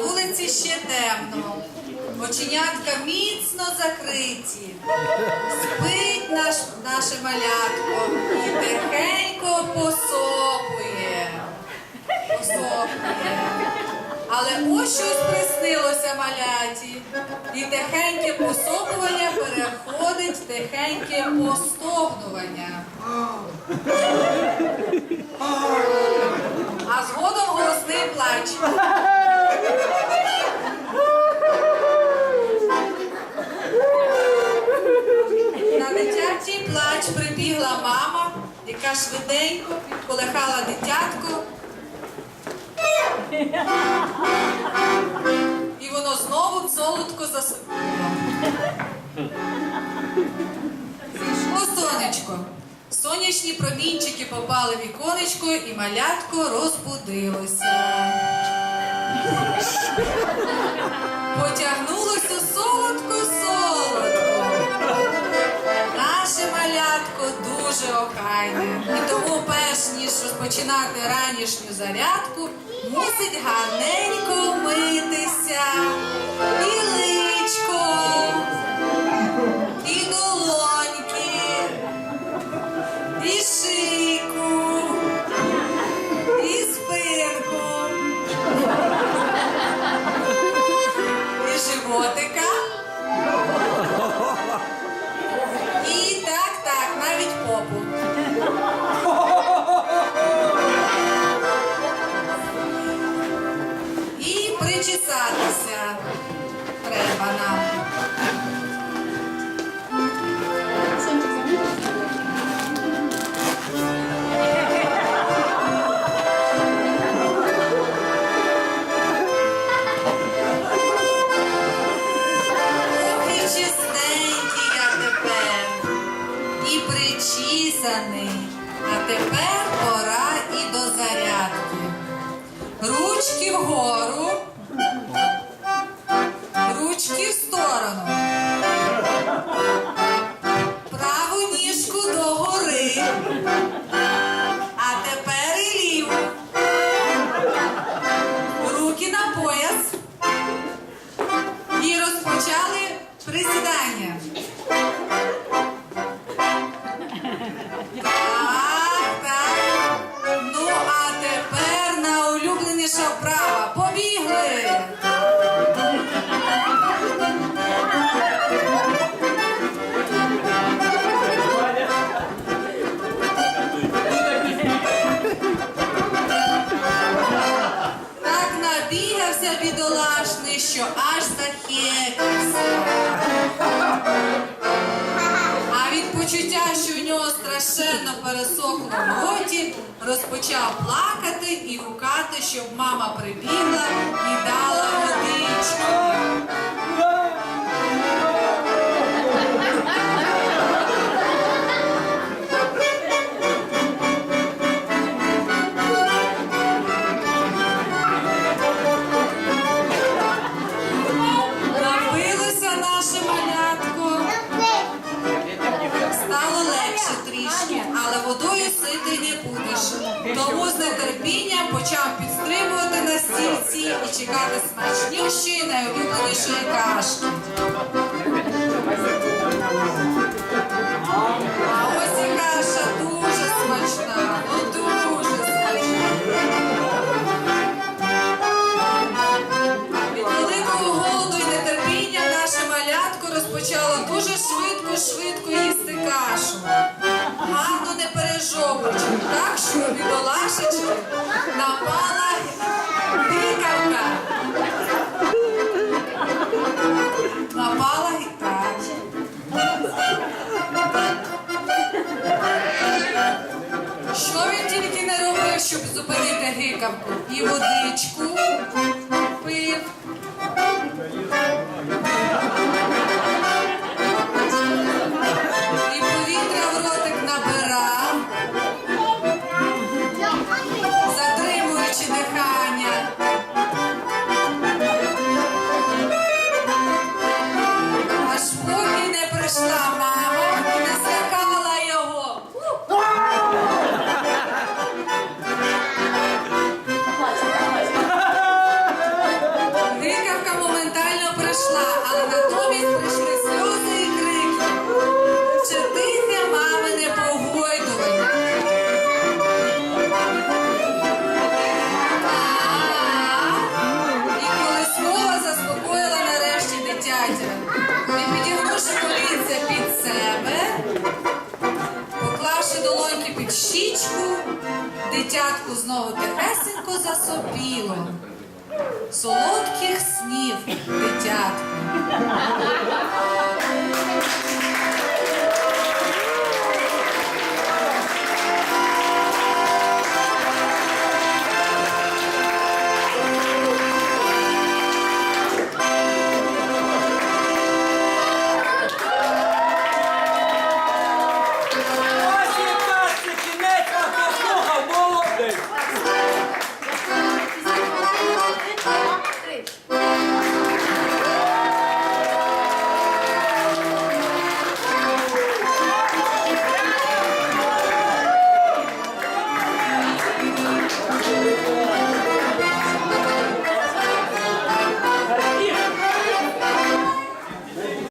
вулиці ще темно. Оченятка міцно закриті. Спить наш, наше малятко і тихенько посопує. Посопує. Але ось щось приснилося маляті. І тихеньке посопування переходить в тихеньке постогнування. А згодом голосний плач. На дитячий плач прибігла мама, яка швиденько полихала дитятко. І воно знову солодко засипало. Зійшло сонечко. Сонячні промінчики попали віконечко і малятко розбудилося. Потягнулося солодко-солодко. Наше малятко дуже охайне. І тому, перш ніж розпочинати ранішню зарядку, мусить гарненько митися. І причісаний, а тепер пора і до зарядки. Ручки вгору, ручки в сторону. Праву ніжку догори, а тепер і ліву. Руки на пояс. І розпочали присідання. Аж захекався. А від почуття, що в нього страшенно пересохло в роті, розпочав плакати і гукати, щоб мама прибігла і дала водичку. Стільці і чекати смачнющої найулюбленішої кашки. А ось каша дуже смачна, ну дуже смачна. Від великого голоду і нетерпіння наше малятко розпочало дуже швидко-швидко їсти кашу. Гарно не пережовуючи, так що бідолашечки напала щоб зупинити гикавку? І водичку пив. поклавши долоньки під щічку, дитятку знову тихесенько засопіло. Солодких снів дитятку.